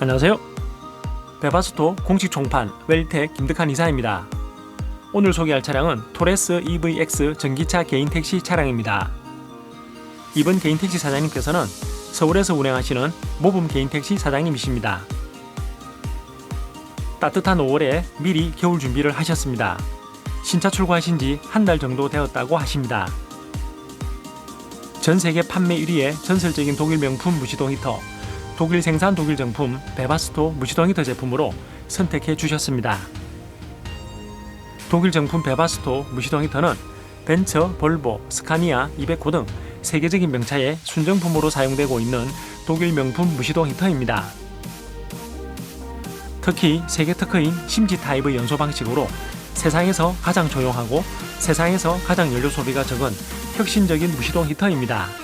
안녕하세요. 베바스토 공식 총판 웰텍 김득한 이사입니다. 오늘 소개할 차량은 토레스 EVX 전기차 개인 택시 차량입니다. 이번 개인 택시 사장님께서는 서울에서 운행하시는 모범 개인 택시 사장님이십니다. 따뜻한 5월에 미리 겨울 준비를 하셨습니다. 신차 출고하신 지 한 달 정도 되었다고 하십니다. 전 세계 판매 1위의 전설적인 독일 명품 무시동 히터 독일 생산 독일 정품 베바스토 무시동 히터 제품으로 선택해 주셨습니다. 독일 정품 베바스토 무시동 히터는 벤처, 볼보, 스카니아, 이베코 등 세계적인 명차의 순정품으로 사용되고 있는 독일 명품 무시동 히터입니다. 특히 세계 특허인 심지 타입의 연소 방식으로 세상에서 가장 조용하고 세상에서 가장 연료 소비가 적은 혁신적인 무시동 히터입니다.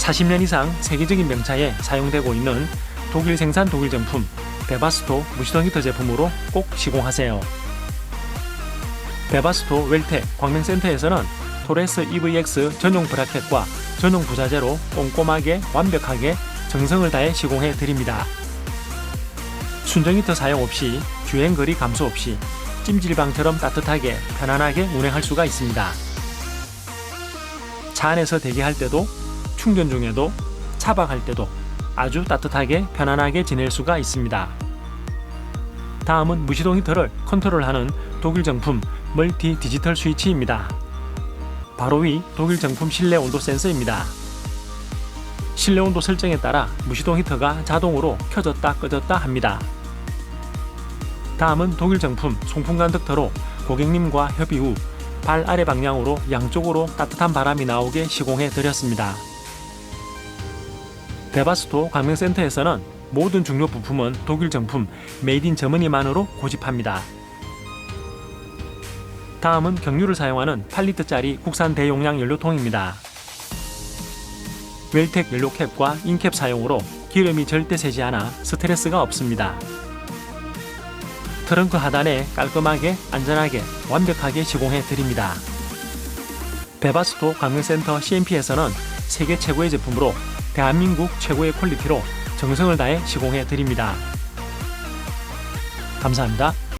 40년 이상 세계적인 명차에 사용되고 있는 독일 생산 독일 정품 베바스토 무시동 히터 제품으로 꼭 시공하세요. 베바스토 웰텍 광명센터에서는 토레스 EVX 전용 브라켓과 전용 부자재로 꼼꼼하게 완벽하게 정성을 다해 시공해 드립니다. 순정 히터 사용 없이 주행 거리 감소 없이 찜질방처럼 따뜻하게 편안하게 운행할 수가 있습니다. 차 안에서 대기할 때도 충전 중에도 차박할 때도 아주 따뜻하게 편안하게 지낼 수가 있습니다. 다음은 무시동 히터를 컨트롤하는 독일 정품 멀티 디지털 스위치입니다. 바로 위 독일 정품 실내 온도 센서입니다. 실내 온도 설정에 따라 무시동 히터가 자동으로 켜졌다 꺼졌다 합니다. 다음은 독일 정품 송풍 간덕터로 고객님과 협의 후 발 아래 방향으로 양쪽으로 따뜻한 바람이 나오게 시공해 드렸습니다. 베바스토 광명센터에서는 모든 중요 부품은 독일 정품 메이드 인 저머니만으로 고집합니다. 다음은 경유를 사용하는 8리터짜리 국산 대용량 연료통입니다. 웰텍 연료캡과 인캡 사용으로 기름이 절대 새지 않아 스트레스가 없습니다. 트렁크 하단에 깔끔하게 안전하게 완벽하게 시공해 드립니다. 베바스토 광명센터 CMP에서는 세계 최고의 제품으로 대한민국 최고의 퀄리티로 정성을 다해 시공해 드립니다. 감사합니다.